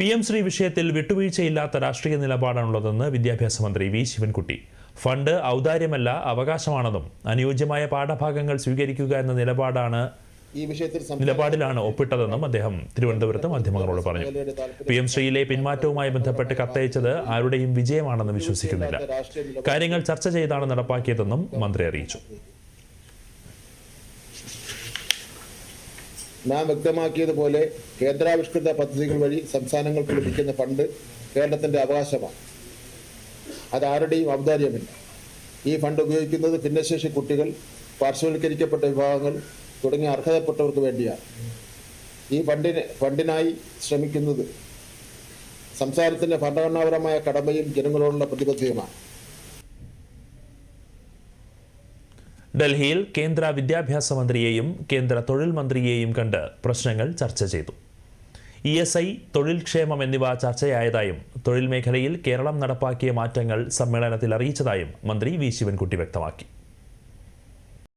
P M Shri വിഷയത്തിൽ വിട്ടുവീഴ്ചയില്ലാത്ത രാഷ്ട്രീയ നിലപാടാണുള്ളതെന്ന് വിദ്യാഭ്യാസ മന്ത്രി വി ശിവൻകുട്ടി. ഫണ്ട് ഔദാര്യമല്ല അവകാശമാണെന്നും അനുയോജ്യമായ പാഠഭാഗങ്ങൾ സ്വീകരിക്കുക എന്ന നിലപാടാണ് ഈ വിഷയത്തിൽ നിലപാടിലാണ് ഒപ്പിട്ടതെന്നും അദ്ദേഹം തിരുവനന്തപുരത്ത് മാധ്യമങ്ങളോട് പറഞ്ഞു. പി എം ശ്രീയിലെ പിന്മാറ്റവുമായി ബന്ധപ്പെട്ട് കത്തയച്ചത് ആരുടെയും വിജയമാണെന്ന് വിശ്വസിക്കുന്നില്ല. കാര്യങ്ങൾ ചർച്ച ചെയ്താണ് നടപ്പാക്കിയതെന്നും മന്ത്രി അറിയിച്ചു. നാം വ്യക്തമാക്കിയതുപോലെ കേന്ദ്രാവിഷ്കൃത പദ്ധതികൾ വഴി സംസ്ഥാനങ്ങൾക്ക് ലഭിക്കുന്ന ഫണ്ട് കേരളത്തിന്റെ അവകാശമാണ്. അതാരുടെയും ഔദാര്യമില്ല. ഈ ഫണ്ട് ഉപയോഗിക്കുന്നത് ഭിന്നശേഷി കുട്ടികൾ പാർശ്വവൽക്കരിക്കപ്പെട്ട വിഭാഗങ്ങൾ തുടങ്ങിയ അർഹതപ്പെട്ടവർക്ക് വേണ്ടിയാണ്. ഈ ഫണ്ടിന് ഫണ്ടിനായി ശ്രമിക്കുന്നത് സംസ്ഥാനത്തിന്റെ ഭരണഘടനാപരമായ കടമയും ജനങ്ങളോടുള്ള പ്രതിബദ്ധതയുമാണ്. ഡൽഹിയിൽ കേന്ദ്ര വിദ്യാഭ്യാസ മന്ത്രിയെയും കേന്ദ്ര തൊഴിൽ മന്ത്രിയെയും കണ്ട് പ്രശ്നങ്ങൾ ചർച്ച ചെയ്തു. ഇ എസ് ഐ തൊഴിൽ ക്ഷേമം എന്നിവ ചർച്ചയായതായും തൊഴിൽ മേഖലയിൽ കേരളം നടപ്പാക്കിയ മാറ്റങ്ങൾ സമ്മേളനത്തിൽ അറിയിച്ചതായും മന്ത്രി വി ശിവൻകുട്ടി വ്യക്തമാക്കി.